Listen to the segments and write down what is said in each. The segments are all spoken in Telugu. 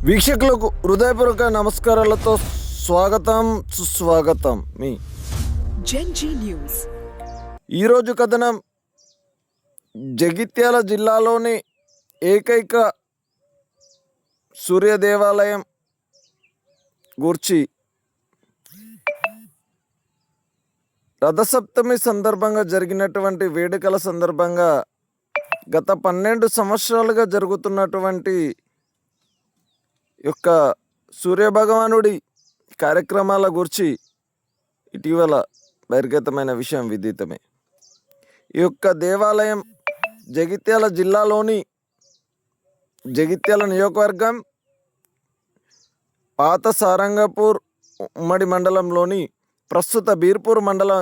వీక్షకులకు హృదయపూర్వక నమస్కారాలతో స్వాగతం సుస్వాగతం మీ G News. ఈరోజు కథనం జగిత్యాల జిల్లాలోని ఏకైక సూర్య దేవాలయం గూర్చి రథసప్తమి సందర్భంగా జరిగినటువంటి వేడుకల సందర్భంగా గత పన్నెండు సంవత్సరాలుగా జరుగుతున్నటువంటి యొక్క సూర్యభగవానుడి కార్యక్రమాల గురించి ఇటీవల బహిర్గతమైన విషయం విదితమే. ఈ యొక్క దేవాలయం జగిత్యాల జిల్లాలోని జగిత్యాల నియోజకవర్గం పాత సారంగపూర్ ఉమ్మడి మండలంలోని ప్రస్తుత బీర్పూర్ మండల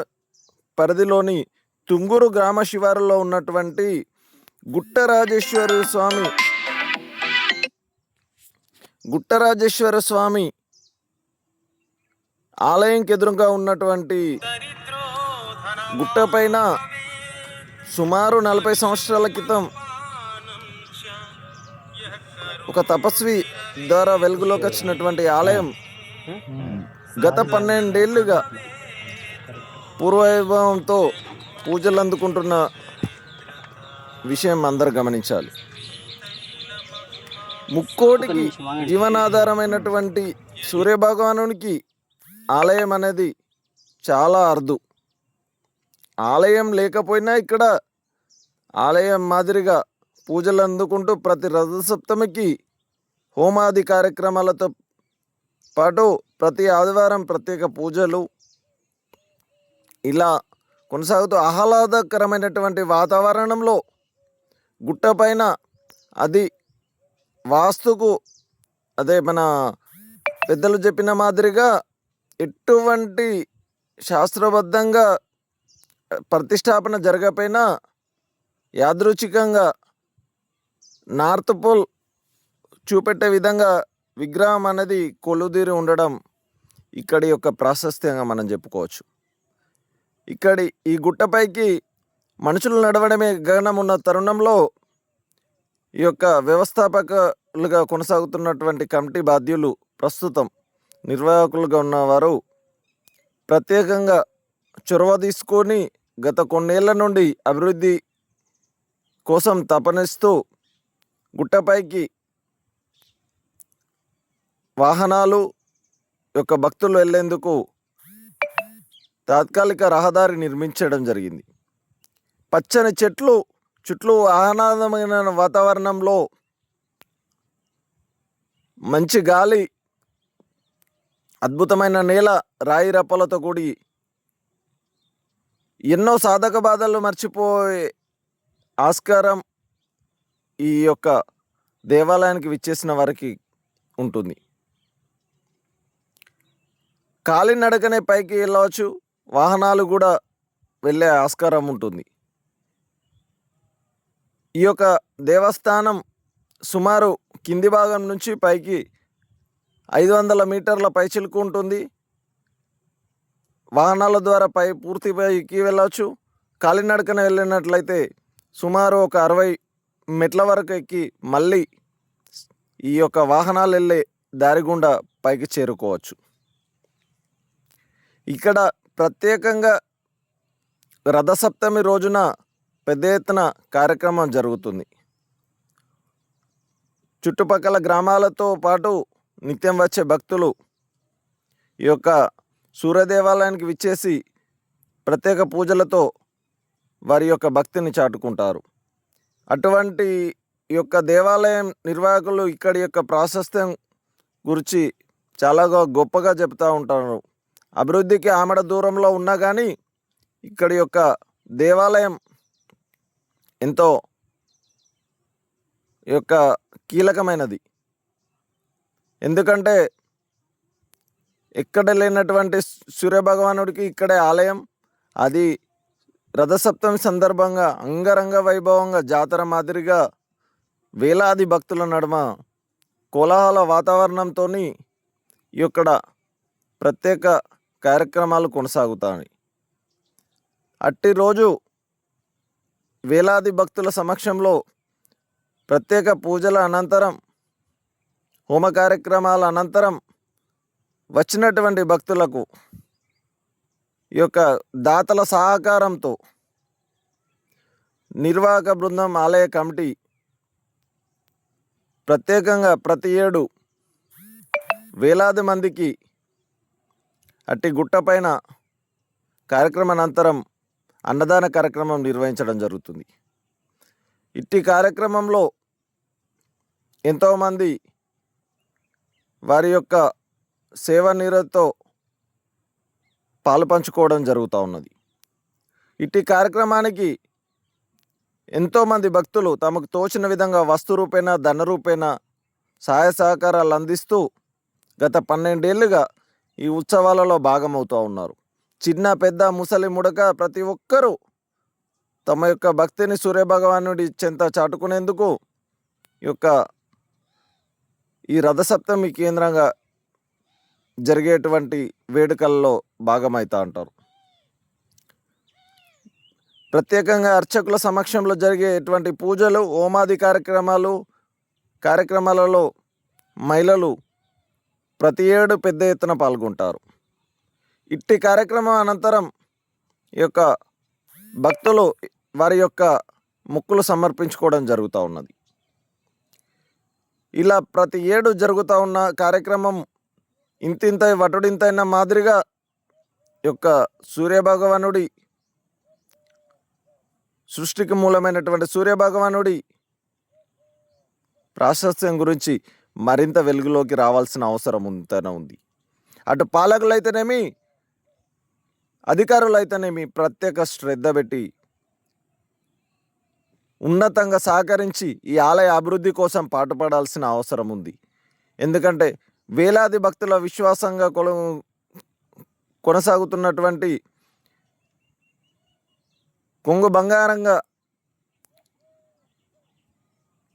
పరిధిలోని తుంగూరు గ్రామ శివారులో ఉన్నటువంటి గుట్టరాజేశ్వర స్వామి గుట్టరాజేశ్వర స్వామి ఆలయంకి ఎదురుగా ఉన్నటువంటి గుట్టపైన సుమారు నలభై సంవత్సరాల క్రితం ఒక తపస్వి ద్వారా వెలుగులోకి వచ్చినటువంటి ఆలయం గత పన్నెండేళ్ళుగా పూర్వవైభవంతో పూజలు అందుకుంటున్న విషయం అందరు గమనించాలి. ముక్కోటికి జీవనాధారమైనటువంటి సూర్యభగవానునికి ఆలయం అనేది చాలా అరుదు. ఆలయం లేకపోయినా ఇక్కడ ఆలయం మాదిరిగా పూజలు అందుకుంటూ ప్రతి రథసప్తమికి హోమాది కార్యక్రమాలతో పాటు ప్రతి ఆదివారం ప్రత్యేక పూజలు. ఇలా కొనసాగుతూ ఆహ్లాదకరమైనటువంటి వాతావరణంలో గుట్టపైన అది వాస్తుకు అదే మన పెద్దలు చెప్పిన మాదిరిగా ఎటువంటి శాస్త్రబద్ధంగా ప్రతిష్టాపన జరగకపోయినా యాదృచ్ఛికంగా నార్త్ పోల్ చూపెట్టే విధంగా విగ్రహం అనేది కొలుదీరి ఉండడం ఇక్కడి యొక్క ప్రాశస్త్యంగా మనం చెప్పుకోవచ్చు. ఇక్కడి ఈ గుట్టపైకి మనుషులు నడవడమే గగనం ఉన్న తరుణంలో ఈ యొక్క వ్యవస్థాపకులుగా కొనసాగుతున్నటువంటి కమిటీ బాధ్యులు ప్రస్తుతం నిర్వాహకులుగా ఉన్నవారు ప్రత్యేకంగా చొరవ తీసుకొని గత కొన్నేళ్ళ నుండి అభివృద్ధి కోసం తపనిస్తూ గుట్టపైకి వాహనాలు యొక్క భక్తులు వెళ్ళేందుకు తాత్కాలిక రహదారి నిర్మించడం జరిగింది. పచ్చని చెట్లు చుట్టూ ఆహ్లాదమైన వాతావరణంలో మంచి గాలి అద్భుతమైన నేల రాయి రప్పలతో కూడి ఎన్నో సాధక బాధలు మర్చిపోయే ఆస్కారం ఈ యొక్క దేవాలయానికి విచ్చేసిన వారికి ఉంటుంది. కాలినడకనే పైకి వెళ్ళవచ్చు వాహనాలు కూడా వెళ్ళే ఆస్కారం ఉంటుంది. ఈ యొక్క దేవస్థానం సుమారు కింది భాగం నుంచి పైకి ఐదు వందల మీటర్ల పైచిలుకు ఉంటుంది. వాహనాల ద్వారా పై పూర్తి పైకి వెళ్ళవచ్చు కాలినడకన వెళ్ళినట్లయితే సుమారు ఒక అరవై మెట్ల వరకు ఎక్కి మళ్ళీ ఈ యొక్క వాహనాలు వెళ్ళే దారి గుండా పైకి చేరుకోవచ్చు. ఇక్కడ ప్రత్యేకంగా రథసప్తమి రోజున పెద్ద ఎత్తున కార్యక్రమం జరుగుతుంది. చుట్టుపక్కల గ్రామాలతో పాటు నిత్యం వచ్చే భక్తులు ఈ యొక్క సూర్యదేవాలయానికి విచ్చేసి ప్రత్యేక పూజలతో వారి యొక్క భక్తిని చాటుకుంటారు. అటువంటి ఈ యొక్క దేవాలయం నిర్వాహకులు ఇక్కడి యొక్క ప్రాశస్త్యం గురించి చాలా గొప్పగా చెప్తూ ఉంటారు. అభివృద్ధికి ఆమడ దూరంలో ఉన్నా కానీ ఇక్కడి యొక్క దేవాలయం ఎంతో ఈ యొక్క కీలకమైనది. ఎందుకంటే ఎక్కడ లేనటువంటి సూర్యభగవానుడికి ఇక్కడే ఆలయం అది రథసప్తమి సందర్భంగా అంగరంగ వైభవంగా జాతర మాదిరిగా వేలాది భక్తుల నడుమ కోలాహల వాతావరణంతో ఈ ప్రత్యేక కార్యక్రమాలు కొనసాగుతాయి. అట్టి రోజు వేలాది భక్తుల సమక్షంలో ప్రత్యేక పూజల అనంతరం హోమ కార్యక్రమాల అనంతరం వచ్చినటువంటి భక్తులకు ఈ యొక్క దాతల సహకారంతో నిర్వాహక బృందం ఆలయ కమిటీ ప్రత్యేకంగా ప్రతి ఏడు వేలాది మందికి అట్టి గుట్టపైన కార్యక్రమానంతరం అన్నదాన కార్యక్రమం నిర్వహించడం జరుగుతుంది. ఇట్టి కార్యక్రమంలో ఎంతోమంది వారి యొక్క సేవా నిరతితో పాలు పంచుకోవడం జరుగుతూ ఉన్నది. ఇట్టి కార్యక్రమానికి ఎంతోమంది భక్తులు తమకు తోచిన విధంగా వస్తు రూపేణ ధన రూపేణ సహాయ సహకారాలు అందిస్తూ గత పన్నెండేళ్ళుగా ఈ ఉత్సవాలలో భాగమవుతూ ఉన్నారు. చిన్న పెద్ద ముసలి ముడక ప్రతి ఒక్కరూ తమ యొక్క భక్తిని సూర్యభగవానుడి చెంత చాటుకునేందుకు ఈ యొక్క ఈ రథసప్తమి కేంద్రంగా జరిగేటువంటి వేడుకల్లో భాగమవుతా ఉంటారు. ప్రత్యేకంగా అర్చకుల సమక్షంలో జరిగేటువంటి పూజలు హోమాది కార్యక్రమాలు కార్యక్రమాలలో మహిళలు ప్రతి ఏడు పెద్ద ఎత్తున పాల్గొంటారు. ఇట్టి కార్యక్రమం అనంతరం ఈ యొక్క భక్తులు వారి యొక్క మొక్కులు సమర్పించుకోవడం జరుగుతూ ఉన్నది. ఇలా ప్రతి ఏడు జరుగుతూ ఉన్న కార్యక్రమం ఇంతింత వటుడింతైన మాదిరిగా యొక్క సూర్యభగవానుడి సృష్టికి మూలమైనటువంటి సూర్యభగవానుడి ప్రాశస్త్యం గురించి మరింత వెలుగులోకి రావాల్సిన అవసరం ఉంతనే ఉంది. అటు పాలకులైతేనేమి అధికారులు అయితేనేమి ప్రత్యేక శ్రద్ధ పెట్టి ఉన్నతంగా సహకరించి ఈ ఆలయ అభివృద్ధి కోసం పాటుపడాల్సిన అవసరం ఉంది. ఎందుకంటే వేలాది భక్తుల విశ్వాసంగా కొల కొనసాగుతున్నటువంటి కొంగు బంగారంగా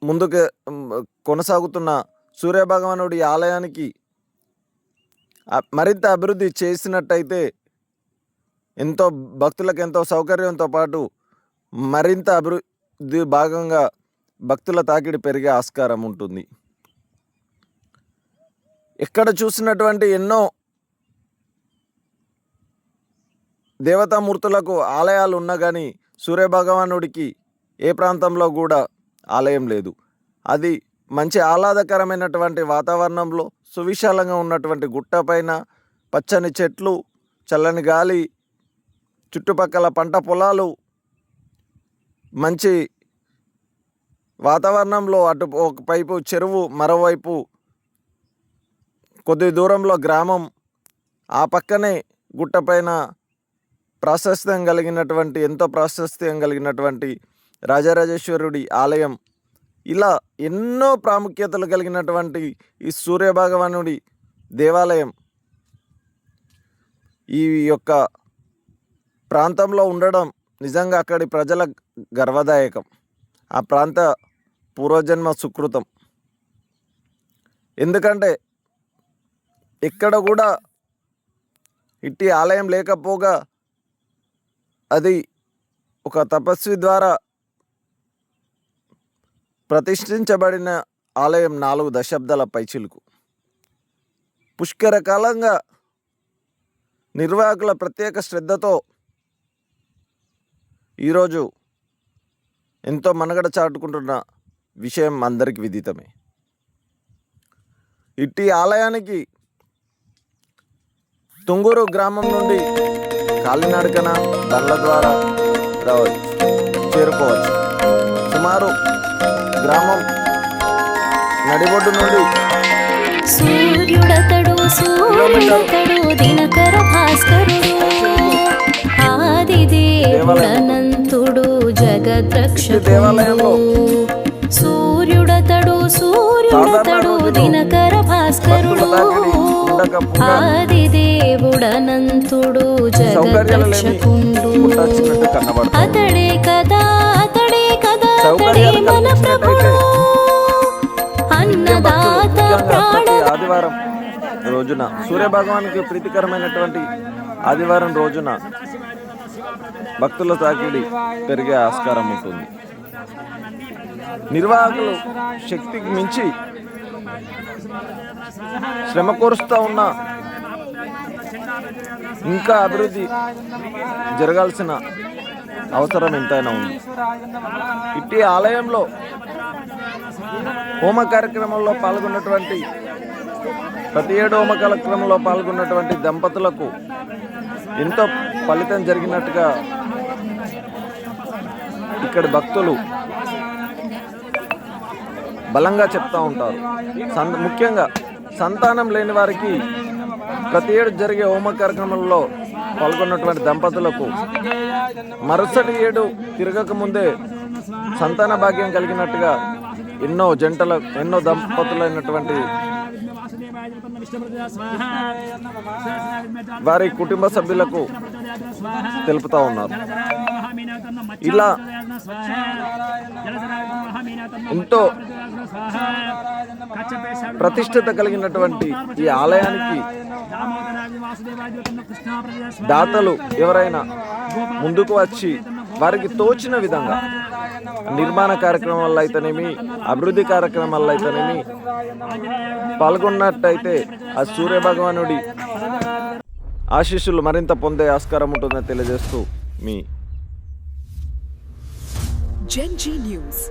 ముందుకు కొనసాగుతున్న సూర్యభగవానుడి ఆలయానికి మరింత అభివృద్ధి చేసినట్టయితే ఎంతో భక్తులకు ఎంతో సౌకర్యంతో పాటు మరింత అభివృద్ధి భాగంగా భక్తుల తాకిడి పెరిగే ఆస్కారం ఉంటుంది. ఎక్కడ చూసినటువంటి ఎన్నో దేవతామూర్తులకు ఆలయాలు ఉన్నా కానీ సూర్యభగవానుడికి ఏ ప్రాంతంలో కూడా ఆలయం లేదు. అది మంచి ఆహ్లాదకరమైనటువంటి వాతావరణంలో సువిశాలంగా ఉన్నటువంటి గుట్టపైన పచ్చని చెట్లు చల్లని గాలి చుట్టుపక్కల పంట పొలాలు మంచి వాతావరణంలో అటు ఒకవైపు చెరువు మరోవైపు కొద్ది దూరంలో గ్రామం. ఆ పక్కనే గుట్టపైన ప్రాశస్త్యం కలిగినటువంటి ఎంతో ప్రాశస్త్యం కలిగినటువంటి రాజరాజేశ్వరుడి ఆలయం. ఇలా ఎన్నో ప్రాముఖ్యతలు కలిగినటువంటి ఈ సూర్యభగవానుడి దేవాలయం. ఈ యొక్క ప్రాంతంలో ఉండడం నిజంగా అక్కడి ప్రజల గర్వదాయకం. ఆ ప్రాంత పూర్వజన్మ సుకృతం. ఎందుకంటే ఇక్కడ కూడా ఇట్టి ఆలయం లేకపోగా అది ఒక తపస్వి ద్వారా ప్రతిష్ఠించబడిన ఆలయం నాలుగు దశాబ్దాల పైచిలుకు. పుష్కర కాలంగా నిర్వాహకుల ప్రత్యేక శ్రద్ధతో ఈరోజు ఎంతో మనుగడ చాటుకుంటున్న విషయం అందరికీ విదితమే. ఇట్టి ఆలయానికి తుంగూరు గ్రామం నుండి కాలినడకన బండ్ల ద్వారా రావచ్చు చేరుకోవచ్చు. సుమారు గ్రామం నడిబొడ్డు నుండి సూర్యుడతడు సూర్యుడతడు దేవాలయంలో. సూర్యుడతడు సూర్యుడతడు దినకర భాస్కరుడు జగద్రక్షకుండు. పుట్టొచ్చినట్టు కనబడుతుంది అతడే కదా అతడే కదా అతడే మన భక్తులు అన్నదాత ప్రాణ ఆదివారం రోజున సూర్య భగవానికి ప్రీతికరమైనటువంటి ఆదివారం రోజున భక్తుల తాకిడి పెరిగే ఆస్కారం ఉంటుంది. నిర్వాహకులు శక్తికి మించి శ్రమ కోరుస్తూ ఉన్న ఇంకా అభివృద్ధి జరగాల్సిన అవసరం ఎంతైనా ఉంది. ఇట్టి ఆలయంలో హోమ కార్యక్రమంలో పాల్గొన్నటువంటి ప్రతి ఏడు హోమ కార్యక్రమంలో పాల్గొన్నటువంటి దంపతులకు ఎంతో ఫలితం జరిగినట్టుగా ఇక్కడ భక్తులు బలంగా చెప్తా ఉంటారు. సన్ ముఖ్యంగా సంతానం లేని వారికి ప్రతి ఏడు జరిగే హోమ కార్యక్రమంలో పాల్గొన్నటువంటి దంపతులకు మరుసటి ఏడు తిరగక ముందే సంతాన భాగ్యం కలిగినట్టుగా ఎన్నో జంటల ఎన్నో దంపతులైనటువంటి వారి కుటుంబ సభ్యులకు తెలుపుతా ఉన్నారు. ఇలా ఎంతో ప్రతిష్టత కలిగినటువంటి ఈ ఆలయానికి దాతలు ఎవరైనా ముందుకు వచ్చి వారికి తోచిన విధంగా నిర్మాణ కార్యక్రమాల్లో అయితేనేమి అభివృద్ధి కార్యక్రమాల్లో అయితేనేమి పాల్గొన్నట్టయితే ఆ సూర్య భగవానుడి ఆశీస్సులు మరింత పొందే ఆస్కారం ఉంటుందని తెలియజేస్తూ మీ జెన్జీ న్యూస్